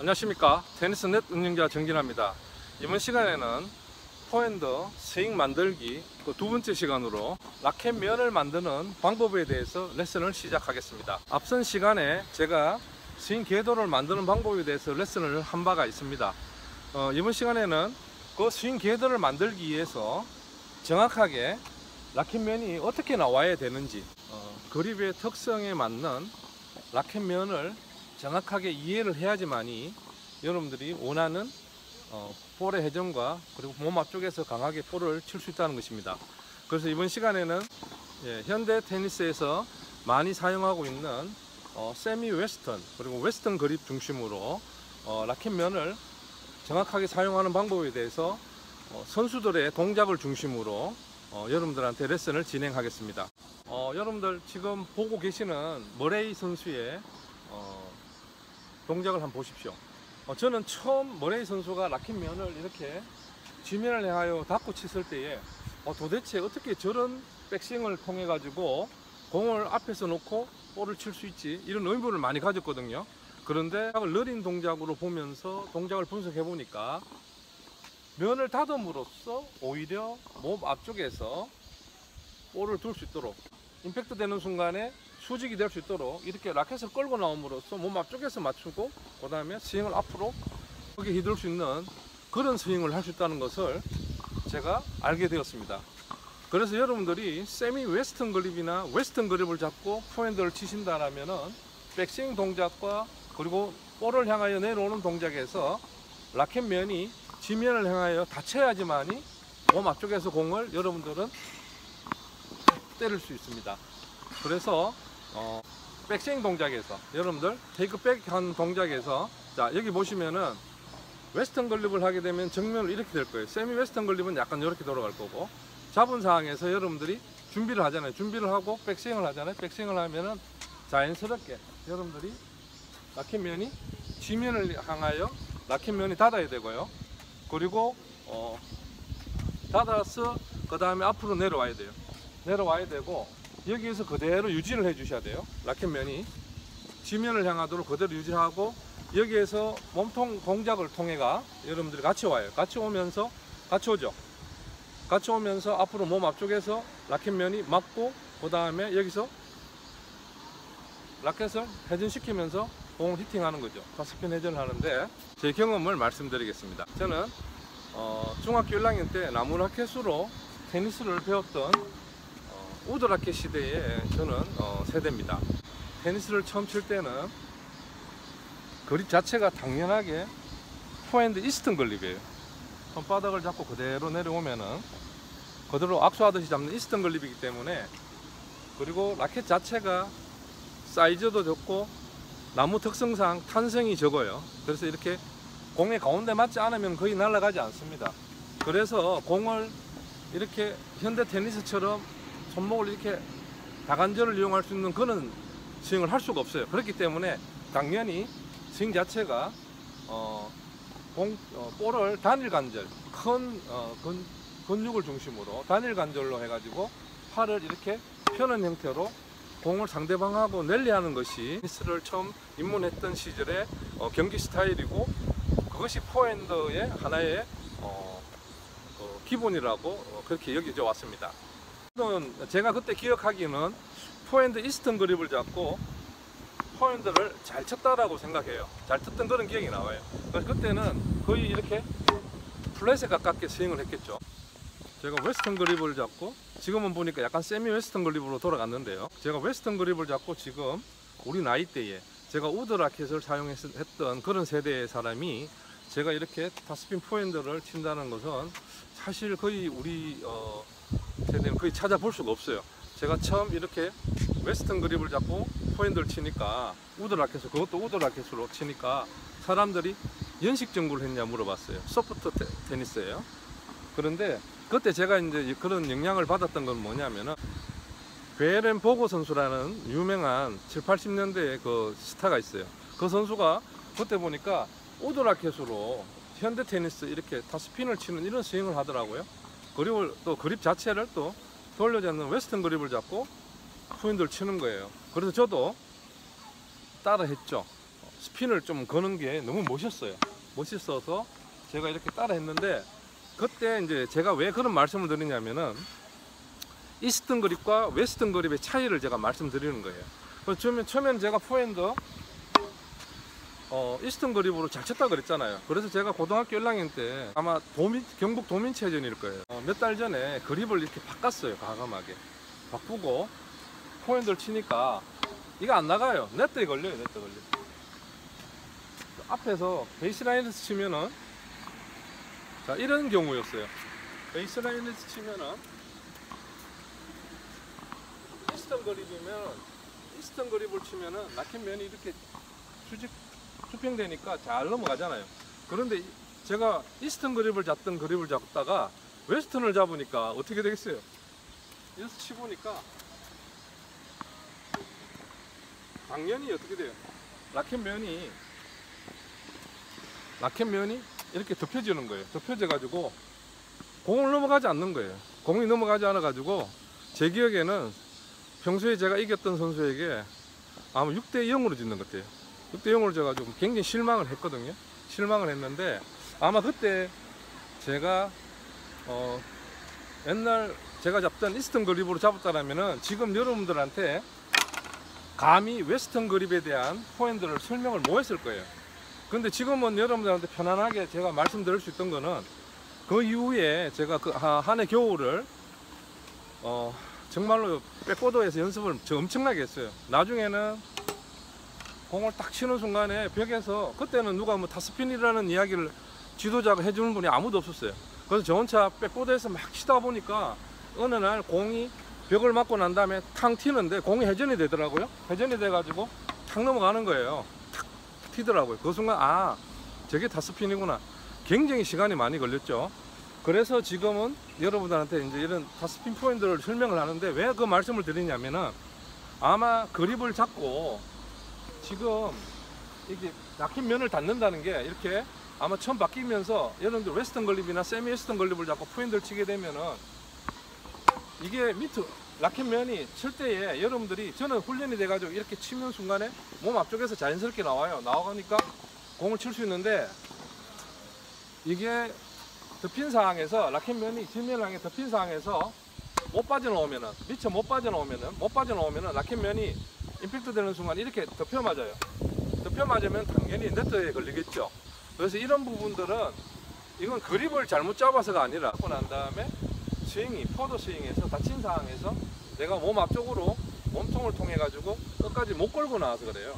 안녕하십니까. 테니스넷 운영자 정진아입니다. 이번 시간에는 포핸드 스윙 만들기 그 두 번째 시간으로 라켓 면을 만드는 방법에 대해서 레슨을 시작하겠습니다. 앞선 시간에 제가 스윙 궤도를 만드는 방법에 대해서 레슨을 한 바가 있습니다. 어, 이번 시간에는 그 스윙 궤도를 만들기 위해서 정확하게 라켓 면이 어떻게 나와야 되는지 어, 그립의 특성에 맞는 라켓 면을 정확하게 이해를 해야지만이 여러분들이 원하는 어, 볼의 회전과 그리고 몸 앞쪽에서 강하게 볼을 칠 수 있다는 것입니다. 그래서 이번 시간에는 예, 현대 테니스에서 많이 사용하고 있는 어, 세미 웨스턴 그리고 웨스턴 그립 중심으로 어, 라켓 면을 정확하게 사용하는 방법에 대해서 어, 선수들의 동작을 중심으로 어, 여러분들한테 레슨을 진행하겠습니다. 어, 여러분들 지금 보고 계시는 머레이 선수의 어, 동작을 한번 보십시오. 어, 저는 처음 머레이 선수가 라켓면을 이렇게 지면을 향하여 닫고 쳤을 때에 어, 도대체 어떻게 저런 백스윙을 통해 가지고 공을 앞에서 놓고 볼을 칠 수 있지 이런 의문을 많이 가졌거든요. 그런데 느린 동작으로 보면서 동작을 분석해 보니까 면을 닫음으로써 오히려 몸 앞쪽에서 볼을 둘 수 있도록 임팩트 되는 순간에 수직이 될 수 있도록 이렇게 라켓을 끌고 나옴으로써 몸 앞쪽에서 맞추고 그 다음에 스윙을 앞으로 크게 휘둘 수 있는 그런 스윙을 할 수 있다는 것을 제가 알게 되었습니다. 그래서 여러분들이 세미 웨스턴 그립이나 웨스턴 그립을 잡고 포핸드를 치신다라면은 백스윙 동작과 그리고 볼을 향하여 내려오는 동작에서 라켓 면이 지면을 향하여 닫혀야지만이 몸 앞쪽에서 공을 여러분들은 때릴 수 있습니다. 그래서 어, 백스윙 동작에서 여러분들 테이크백 한 동작에서 자 여기 보시면은 웨스턴 걸립을 하게 되면 정면으로 이렇게 될 거예요. 세미 웨스턴 걸립은 약간 이렇게 돌아갈 거고 잡은 상황에서 여러분들이 준비를 하잖아요. 준비를 하고 백스윙을 하잖아요. 백스윙을 하면은 자연스럽게 여러분들이 라켓면이 지면을 향하여 라켓면이 닫아야 되고요. 그리고 어, 닫아서 그 다음에 앞으로 내려와야 돼요. 내려와야 되고 여기에서 그대로 유지를 해 주셔야 돼요. 라켓면이 지면을 향하도록 그대로 유지하고 여기에서 몸통 동작을 통해가 여러분들이 같이 와요. 같이 오면서 같이 오죠. 같이 오면서 앞으로 몸 앞쪽에서 라켓면이 맞고 그 다음에 여기서 라켓을 회전시키면서 공을 히팅하는 거죠. 다스핀 회전을 하는데 제 경험을 말씀드리겠습니다. 저는 어, 중학교 1학년 때 나무 라켓으로 테니스를 배웠던 어, 우드 라켓 시대에 저는 어, 세대입니다. 테니스를 처음 칠 때는 그립 자체가 당연하게 포핸드 이스턴 걸립이에요. 손바닥을 잡고 그대로 내려오면은 그대로 악수하듯이 잡는 이스턴 걸립이기 때문에 그리고 라켓 자체가 사이즈도 적고 나무 특성상 탄성이 적어요. 그래서 이렇게 공의 가운데 맞지 않으면 거의 날아가지 않습니다. 그래서 공을 이렇게 현대 테니스처럼 손목을 이렇게 다관절을 이용할 수 있는 그런 스윙을 할 수가 없어요. 그렇기 때문에 당연히 스윙 자체가 어, 공, 어, 볼을 단일 관절, 큰 어, 근, 근육을 중심으로 단일 관절로 해가지고 팔을 이렇게 펴는 형태로 공을 상대방하고 랠리하는 것이 테니스를 처음 입문했던 시절의 어, 경기 스타일이고 그것이 포핸드의 하나의 어, 어, 기본이라고 어, 그렇게 여겨져 왔습니다. 제가 그때 기억하기는 포핸드 이스턴 그립을 잡고 포핸드를 잘 쳤다라고 생각해요. 잘 쳤던 그런 기억이 나와요. 그래서 그때는 거의 이렇게 플랫에 가깝게 스윙을 했겠죠. 제가 웨스턴 그립을 잡고 지금은 보니까 약간 세미 웨스턴 그립으로 돌아갔는데요. 제가 웨스턴 그립을 잡고 지금 우리 나이 때에 제가 우드 라켓을 사용했던 그런 세대의 사람이 제가 이렇게 타스핀 포핸드를 친다는 것은 사실 거의 우리 어, 세대는 거의 찾아볼 수가 없어요. 제가 처음 이렇게 웨스턴 그립을 잡고 포핸드를 치니까 우드 라켓을 그것도 우드 라켓으로 치니까 사람들이 연식 정구를 했냐 물어봤어요. 소프트 테, 테니스예요. 그런데 그때 제가 이제 그런 영향을 받았던 건 뭐냐면은 베렌 보고 선수라는 유명한 7, 80년대의 그 스타가 있어요. 그 선수가 그때 보니까 우드 라켓으로 현대 테니스 이렇게 타스핀을 치는 이런 스윙을 하더라고요. 그리고 또 그립 자체를 또 돌려지 않는 웨스턴 그립을 잡고 포인트를 치는 거예요. 그래서 저도 따라 했죠. 스핀을 좀 거는 게 너무 멋있어요. 멋있어서 제가 이렇게 따라 했는데 그때 이제 제가 왜 그런 말씀을 드리냐면은 이스턴 그립과 웨스턴 그립의 차이를 제가 말씀드리는 거예요. 처음에, 처음에는 제가 포핸드 어, 이스턴 그립으로 잘 쳤다 그랬잖아요. 그래서 제가 고등학교 1학년 때 아마 도민, 경북 도민체전일 거예요. 어, 몇 달 전에 그립을 이렇게 바꿨어요. 과감하게. 바꾸고 포핸드를 치니까 이거 안 나가요. 네트에 걸려요. 네트 걸려. 앞에서 베이스라인에서 치면은 자 이런 경우였어요. 베이스라인에서 치면은 이스턴 그립이면 이스턴 그립을 치면은 라켓 면이 이렇게 수직 수평되니까 잘 넘어가잖아요. 그런데 이- 제가 이스턴 그립을 잡던 그립을 잡다가 웨스턴을 잡으니까 어떻게 되겠어요? 여기서 치보니까 당연히 어떻게 돼요? 라켓 면이 라켓 면이 이렇게 덮여지는 거예요. 덮여져 가지고 공을 넘어가지 않는 거예요. 공이 넘어가지 않아 가지고 제 기억에는 평소에 제가 이겼던 선수에게 아마 6대 0으로 짓는 것 같아요. 6대 0으로 져가지고 굉장히 실망을 했거든요. 실망을 했는데 아마 그때 제가 어 옛날 제가 잡던 이스턴 그립으로 잡았다라면은 지금 여러분들한테 감히 웨스턴 그립에 대한 포핸드를 설명을 못 했을 거예요. 근데 지금은 여러분들한테 편안하게 제가 말씀드릴 수 있던 거는 그 이후에 제가 그 한해 겨울을 어 정말로 백보드에서 연습을 저 엄청나게 했어요. 나중에는 공을 딱 치는 순간에 벽에서 그때는 누가 뭐 타스핀이라는 이야기를 지도자가 해주는 분이 아무도 없었어요. 그래서 저 혼자 백보드에서 막 치다 보니까 어느 날 공이 벽을 맞고 난 다음에 탕 튀는데 공이 회전이 되더라고요. 회전이 돼가지고 탁 넘어가는 거예요. 탁 튀더라고요. 그 순간 아 저게 다스핀이구나. 굉장히 시간이 많이 걸렸죠. 그래서 지금은 여러분들한테 이제 이런 다스핀 포인트를 설명을 하는데 왜 그 말씀을 드리냐면은 아마 그립을 잡고 지금 이게 낙힌 면을 닫는다는 게 이렇게 아마 처음 바뀌면서 여러분들 웨스턴 걸립이나 세미 웨스턴 걸립을 잡고 포인트를 치게 되면은 이게 밑에 라켓 면이 칠 때에 여러분들이 저는 훈련이 돼가지고 이렇게 치는 순간에 몸 앞쪽에서 자연스럽게 나와요. 나와가니까 공을 칠 수 있는데 이게 덮인 상황에서 라켓 면이 향해 덮인 상황에서 못 빠져나오면은 미처 못 빠져나오면은 못 빠져나오면은 라켓 면이 임팩트 되는 순간 이렇게 덮여 맞아요. 덮여 맞으면 당연히 네트에 걸리겠죠. 그래서 이런 부분들은 이건 그립을 잘못 잡아서가 아니라 하고 난 다음에 스윙이 포도 스윙에서 다친 상황에서 내가 몸 앞쪽으로 몸통을 통해 가지고 끝까지 못 걸고 나와서 그래요.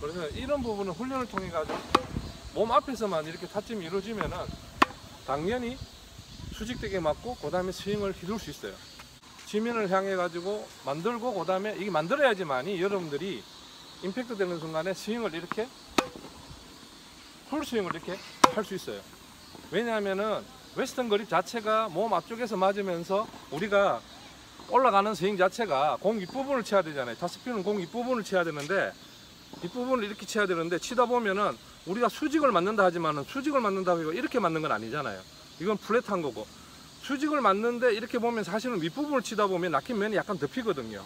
그래서 이런 부분은 훈련을 통해 가지고 몸 앞에서만 이렇게 타점이 이루어지면은 당연히 수직되게 맞고 그 다음에 스윙을 휘둘 수 있어요. 지면을 향해 가지고 만들고 그 다음에 이게 만들어야지만이 여러분들이 임팩트 되는 순간에 스윙을 이렇게 풀 스윙을 이렇게 할 수 있어요. 왜냐하면은 웨스턴 그립 자체가 몸 앞쪽에서 맞으면서 우리가 올라가는 스윙 자체가 공 윗부분을 쳐야 되잖아요. 다스피는 공 윗부분을 쳐야 되는데 뒷부분을 이렇게 쳐야 되는데 치다 보면은 우리가 수직을 맞는다 하지만은 수직을 맞는다 고 이렇게 맞는 건 아니잖아요. 이건 플랫한 거고 수직을 맞는데 이렇게 보면 사실은 윗부분을 치다 보면 낚인 면이 약간 덮이거든요.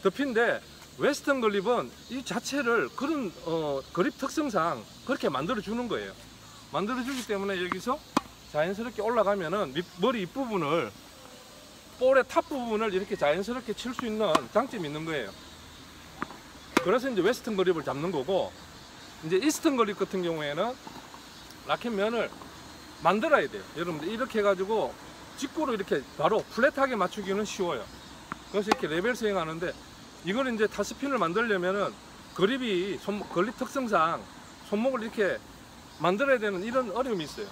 덮인데 웨스턴 그립은 이 자체를 그런 어, 그립 특성상 그렇게 만들어 주는 거예요. 만들어 주기 때문에 여기서 자연스럽게 올라가면은 밑- 머리 윗부분을 볼의 탑 부분을 이렇게 자연스럽게 칠 수 있는 장점이 있는 거예요. 그래서 이제 웨스턴 그립을 잡는 거고 이제 이스턴 그립 같은 경우에는 라켓 면을 만들어야 돼요. 여러분들 이렇게 해가지고 직구로 이렇게 바로 플랫하게 맞추기는 쉬워요. 그래서 이렇게 레벨 스윙 하는데 이걸 이제 타스핀을 만들려면은 그립이 손, 그립 특성상 손목을 이렇게 만들어야 되는 이런 어려움이 있어요.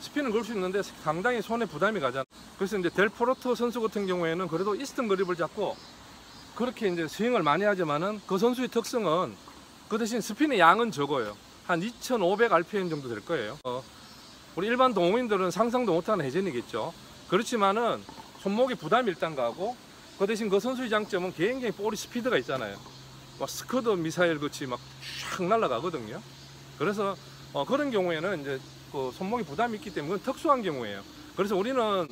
스핀은 걸 수 있는데 상당히 손에 부담이 가잖아. 그래서 이제 델 포르토 선수 같은 경우에는 그래도 이스턴 그립을 잡고 그렇게 이제 스윙을 많이 하지만은 그 선수의 특성은 그 대신 스핀의 양은 적어요. 한 2,500 RPM 정도 될 거예요. 어, 우리 일반 동호인들은 상상도 못하는 회전이겠죠. 그렇지만은 손목에 부담이 일단 가고 그 대신 그 선수의 장점은 굉장히 볼이 스피드가 있잖아요. 막 스커드 미사일 같이 막쫙 날아가거든요. 그래서 어, 그런 경우에는 이제 그 손목에 부담이 있기 때문에 특수한 경우예요. 그래서 우리는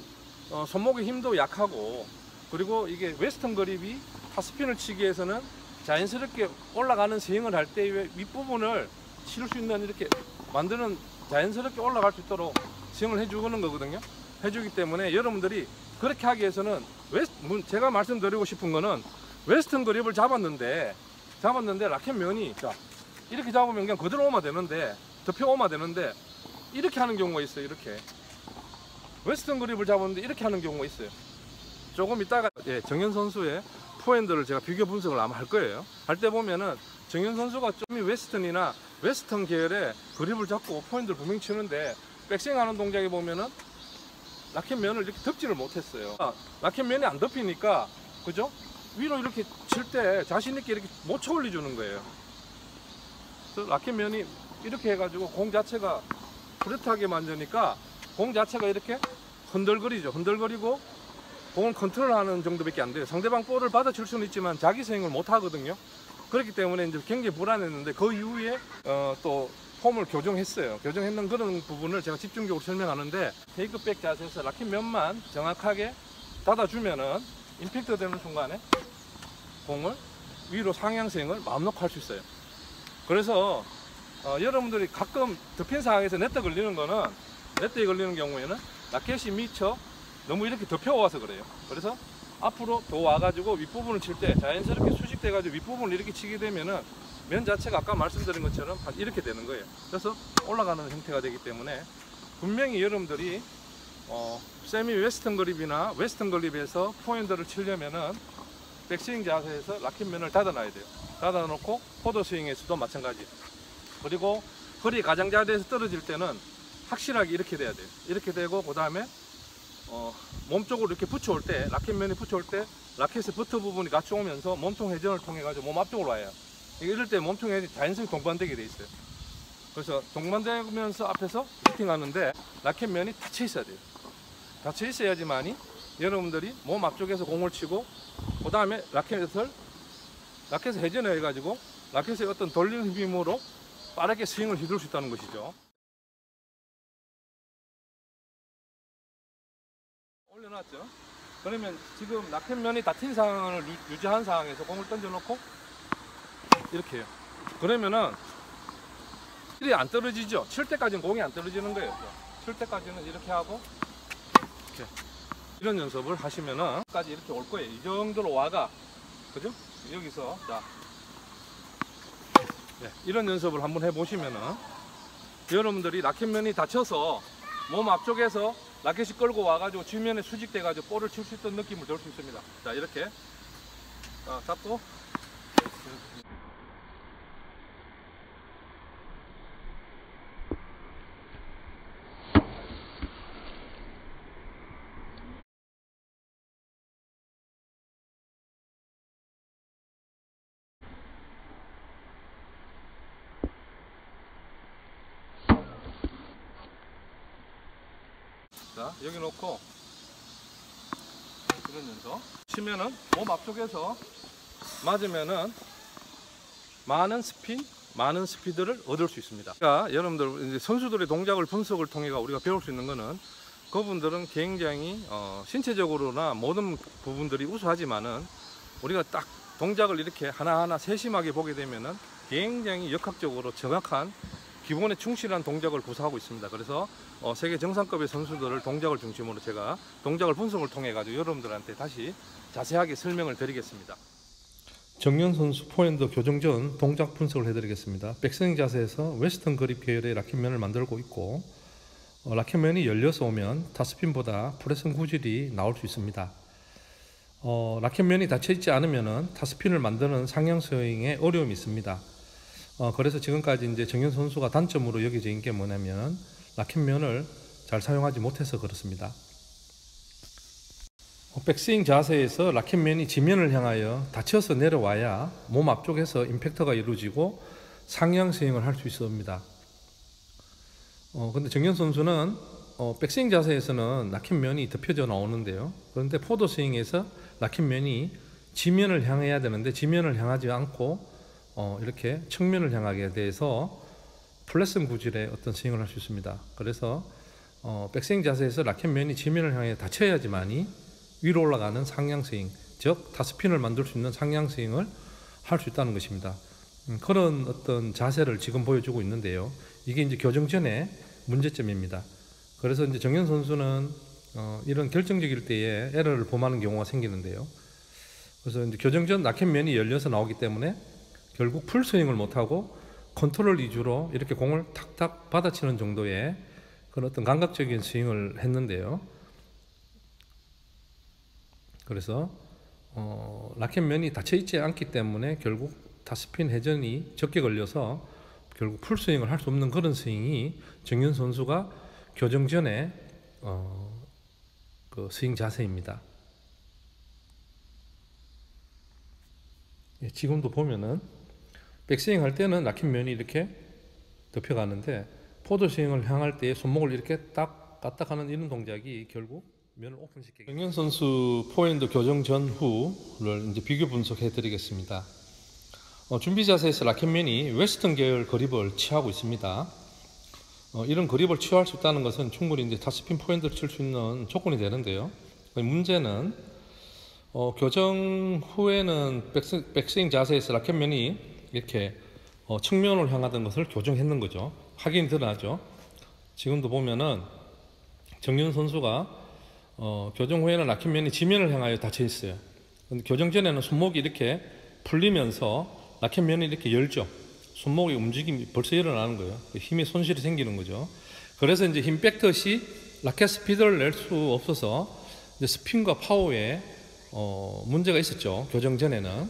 어, 손목의 힘도 약하고 그리고 이게 웨스턴 그립이 타스핀을 치기 위해서는 자연스럽게 올라가는 스윙을 할 때 윗부분을 칠수 있는 이렇게 만드는 자연스럽게 올라갈 수 있도록 스윙을 해주는 거거든요. 해주기 때문에 여러분들이 그렇게 하기 위해서는 웨스, 문- 제가 말씀드리고 싶은 거는 웨스턴 그립을 잡았는데 잡았는데 라켓 면이 자 이렇게 잡으면 그냥 그대로 오면 되는데 덮여 오면 되는데 이렇게 하는 경우가 있어요. 이렇게 웨스턴 그립을 잡았는데 이렇게 하는 경우가 있어요. 조금 이따가 예, 정현 선수의 포핸드를 제가 비교 분석을 아마 할 거예요. 할 때 보면은 정현 선수가 좀 웨스턴이나 웨스턴 계열의 그립을 잡고 포핸드를 분명히 치는데 백스윙 하는 동작에 보면은 라켓 면을 이렇게 덮지를 못했어요. 아, 라켓 면이 안 덮이니까 그죠? 위로 이렇게 칠 때 자신 있게 이렇게 못 쳐 올려 주는 거예요. 그래서 라켓 면이 이렇게 해가지고 공 자체가 프레트하게 만드니까 공 자체가 이렇게 흔들거리죠. 흔들거리고 공을 컨트롤하는 정도밖에 안 돼요. 상대방 볼을 받아줄 수는 있지만 자기 스윙을 못 하거든요. 그렇기 때문에 이제 굉장히 불안했는데 그 이후에 어, 또 폼을 교정했어요. 교정했는 그런 부분을 제가 집중적으로 설명하는데 테이크백 자세에서 라켓 면만 정확하게 닫아주면은 임팩트 되는 순간에 공을 위로 상향 스윙을 마음 놓고 할 수 있어요. 그래서 어, 여러분들이 가끔 덮인 상황에서 네트 걸리는 거는 네트에 걸리는 경우에는 라켓이 미쳐 너무 이렇게 덮여와서 그래요. 그래서 앞으로 더 와가지고 윗부분을 칠 때 자연스럽게 수직돼가지고 윗부분을 이렇게 치게 되면은 면 자체가 아까 말씀드린 것처럼 한 이렇게 되는 거예요. 그래서 올라가는 형태가 되기 때문에 분명히 여러분들이 어, 세미 웨스턴 그립이나 웨스턴 그립에서 포핸드를 치려면은 백스윙 자세에서 라켓면을 닫아놔야 돼요. 닫아놓고 포도 스윙에서도 마찬가지. 그리고 허리 가장자리에서 떨어질 때는 확실하게 이렇게 돼야 돼요. 이렇게 되고 그 다음에 어, 몸쪽으로 이렇게 붙여올 때 라켓면이 붙여올 때 라켓의 버터 부분이 같이 오면서 몸통 회전을 통해 가지고 몸 앞쪽으로 와요. 이럴 때 몸통 회전이 자연스럽게 동반되게 돼 있어요. 그래서 동반되면서 앞에서 히팅하는데 라켓면이 닫혀 있어야 돼요. 닫혀 있어야지만이 여러분들이 몸 앞쪽에서 공을 치고 그 다음에 라켓을 라켓을 회전해 가지고 라켓의 어떤 돌리는 힘으로 빠르게 스윙을 휘둘 수 있다는 것이죠. 올려놨죠. 그러면 지금 라켓면이 닫힌 상황을 유- 유지한 상황에서 공을 던져놓고 이렇게 해요. 그러면은 일이 안 떨어지죠. 칠 때까지는 공이 안 떨어지는 거예요. 칠 때까지는 이렇게 하고 이렇게 이런 연습을 하시면은 까지 이렇게 올 거예요. 이 정도로 와가 그죠? 여기서 자 네, 이런 연습을 한번 해보시면은 여러분들이 라켓면이 닫혀서 몸 앞쪽에서 라켓이 끌고 와가지고 지면에 수직돼가지고 볼을 칠 수 있던 느낌을 줄 수 있습니다. 자 이렇게 자, 잡고 자 여기 놓고 연속 치면은 몸 앞쪽에서 맞으면은 많은 스핀 많은 스피드를 얻을 수 있습니다. 그러니까 여러분들 선수들의 동작을 분석을 통해 우리가 배울 수 있는 거는 그분들은 굉장히 어, 신체적으로나 모든 부분들이 우수하지만은 우리가 딱 동작을 이렇게 하나하나 세심하게 보게 되면은 굉장히 역학적으로 정확한 기본에 충실한 동작을 구사하고 있습니다. 그래서 어, 세계 정상급의 선수들을 동작을 중심으로 제가 동작을 분석을 통해 가지고 여러분들한테 다시 자세하게 설명을 드리겠습니다. 정현 선수 포핸드 교정 전 동작 분석을 해드리겠습니다. 백스윙 자세에서 웨스턴 그립 계열의 라켓면을 만들고 있고 어, 라켓면이 열려서 오면 타스핀보다 프레슨 구질이 나올 수 있습니다. 어, 라켓면이 닫혀 있지 않으면은 타스핀을 만드는 상향 스윙에 어려움이 있습니다. 어, 그래서 지금까지 이제 정현 선수가 단점으로 있는 게 뭐냐면 라켓면을 잘 사용하지 못해서 그렇습니다. 어, 백스윙 자세에서 라켓면이 지면을 향하여 닫혀서 내려와야 몸 앞쪽에서 임팩트가 이루어지고 상향 스윙을 할 수 있습니다. 어, 근데 정현 선수는 어, 백스윙 자세에서는 라켓면이 덮여져 나오는데요. 그런데 포도 스윙에서 라켓면이 지면을 향해야 되는데 지면을 향하지 않고 어, 이렇게 측면을 향하게 돼서 플랫슨 구질의 어떤 스윙을 할 수 있습니다. 그래서 어, 백스윙 자세에서 라켓면이 지면을 향해 닫혀야지만이 위로 올라가는 상향 스윙, 즉 타스핀을 만들 수 있는 상향 스윙을 할 수 있다는 것입니다. 음, 그런 어떤 자세를 지금 보여주고 있는데요. 이게 이제 교정 전에 문제점입니다. 그래서 이제 정현 선수는 어, 이런 결정적일 때에 에러를 범하는 경우가 생기는데요. 그래서 이제 교정 전 라켓면이 열려서 나오기 때문에 결국 풀 스윙을 못하고 컨트롤 위주로 이렇게 공을 탁탁 받아치는 정도의 그런 어떤 감각적인 스윙을 했는데요. 그래서 어, 라켓면이 닫혀 있지 않기 때문에 결국 다스핀 회전이 적게 걸려서 결국 풀 스윙을 할 수 없는 그런 스윙이 정현 선수가 교정 전에 어, 그 스윙 자세입니다. 예, 지금도 보면은 백스윙 할 때는 라켓 면이 이렇게 덮여가는데 포드 스윙을 향할 때 손목을 이렇게 딱 까딱 하는 이런 동작이 결국 면을 오픈시키게. 정현 선수 포핸드 교정 전후를 이제 비교 분석해 드리겠습니다. 어, 준비 자세에서 라켓면이 웨스턴 계열 그립을 취하고 있습니다. 어, 이런 그립을 취할 수 있다는 것은 충분히 이제 다스핀 포핸드를 칠 수 있는 조건이 되는데요. 문제는 어, 교정 후에는 백스, 백스윙 자세에서 라켓면이 이렇게 어, 측면을 향하던 것을 교정했는 거죠. 확인이 드러나죠. 지금도 보면은 정윤 선수가 어, 교정 후에는 라켓면이 지면을 향하여 닫혀 있어요. 근데 교정 전에는 손목이 이렇게 풀리면서 라켓면이 이렇게 열죠. 손목의 움직임이 벌써 일어나는 거예요. 그 힘의 손실이 생기는 거죠. 그래서 이제 힘 백터시 라켓 스피드를 낼 수 없어서 이제 스핀과 파워에 어, 문제가 있었죠. 교정 전에는.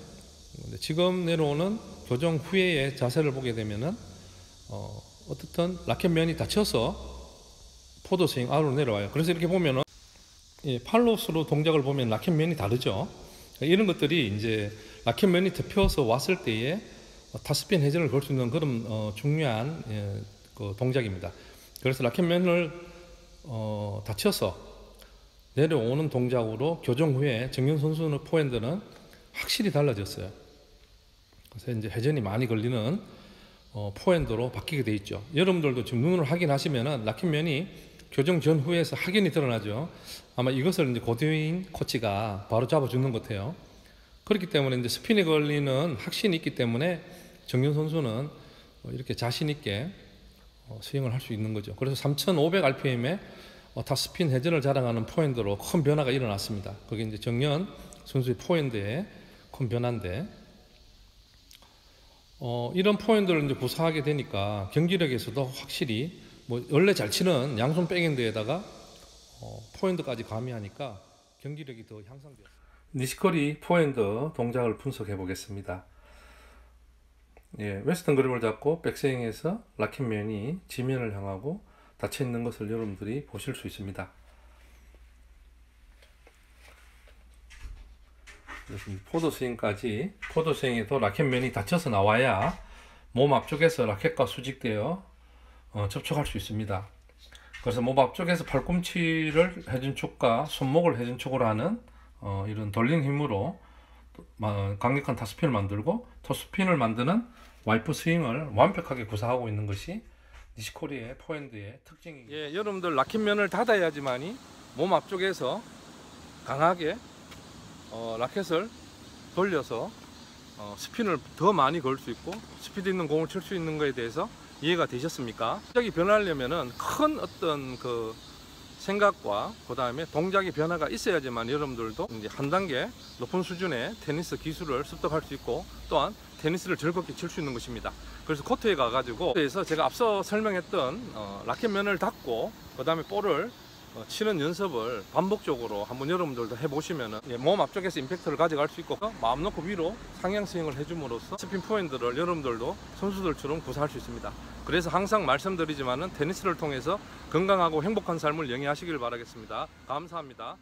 지금 내려오는 교정 후에의 자세를 보게 되면은 어, 어떻든 라켓면이 닫혀서 포도 스윙 아래로 내려와요. 그래서 이렇게 보면은 예, 팔로스로 동작을 보면 라켓면이 다르죠. 이런 것들이 이제 라켓면이 덮여서 왔을 때에 타스핀 회전을 걸 수 있는 그런 어, 중요한 예, 그 동작입니다. 그래서 라켓면을 어, 닫혀서 내려오는 동작으로 교정 후에 정현 선수는 포핸드는 확실히 달라졌어요. 그래서 이제 회전이 많이 걸리는 어, 포핸드로 바뀌게 돼 있죠. 여러분들도 지금 눈으로 확인하시면은 라켓면이 교정 전후에서 확연히 드러나죠. 아마 이것을 이제 고대인 코치가 바로 잡아주는 것 같아요. 그렇기 때문에 이제 스핀에 걸리는 확신이 있기 때문에 정현 선수는 어, 이렇게 자신 있게 어, 스윙을 할 수 있는 거죠. 그래서 3,500 RPM에 어, 다스핀 회전을 자랑하는 포핸드로 큰 변화가 일어났습니다. 그게 이제 정연 선수의 포핸드의 큰 변화인데 어, 이런 포핸드를 이제 구사하게 되니까 경기력에서도 확실히 뭐 원래 잘 치는 양손 백핸드에다가 어, 포핸드까지 가미하니까 경기력이 더 향상되었습니다. 니시코리 포핸드 동작을 분석해 보겠습니다. 예, 웨스턴 그립을 잡고 백스윙에서 라켓면이 지면을 향하고 닫혀 있는 것을 여러분들이 보실 수 있습니다. 포도 스윙까지 포도 스윙에도 라켓면이 닫혀서 나와야 몸 앞쪽에서 라켓과 수직되어 어, 접촉할 수 있습니다. 그래서 몸 앞쪽에서 팔꿈치를 회전축과 손목을 회전축으로 하는 어, 이런 돌린 힘으로 강력한 타스핀을 만들고 토스핀을 만드는 와이프 스윙을 완벽하게 구사하고 있는 것이 니시코리의 포핸드의 특징입니다. 예, 여러분들 라켓면을 닫아야지만이 몸 앞쪽에서 강하게 어, 라켓을 돌려서 어, 스핀을 더 많이 걸 수 있고 스피드 있는 공을 칠 수 있는 것에 대해서 이해가 되셨습니까? 갑자기 변하려면은 큰 어떤 그 생각과 그 다음에 동작의 변화가 있어야지만 여러분들도 이제 한 단계 높은 수준의 테니스 기술을 습득할 수 있고 또한 테니스를 즐겁게 칠 수 있는 것입니다. 그래서 코트에 가가지고 그래서 제가 앞서 설명했던 어, 라켓면을 닫고 그 다음에 볼을 어, 치는 연습을 반복적으로 한번 여러분들도 해보시면 예, 몸 앞쪽에서 임팩트를 가져갈 수 있고 마음 놓고 위로 상향 스윙을 해줌으로써 스핀 포인트를 여러분들도 선수들처럼 구사할 수 있습니다. 그래서 항상 말씀드리지만은 테니스를 통해서 건강하고 행복한 삶을 영위하시길 바라겠습니다. 감사합니다.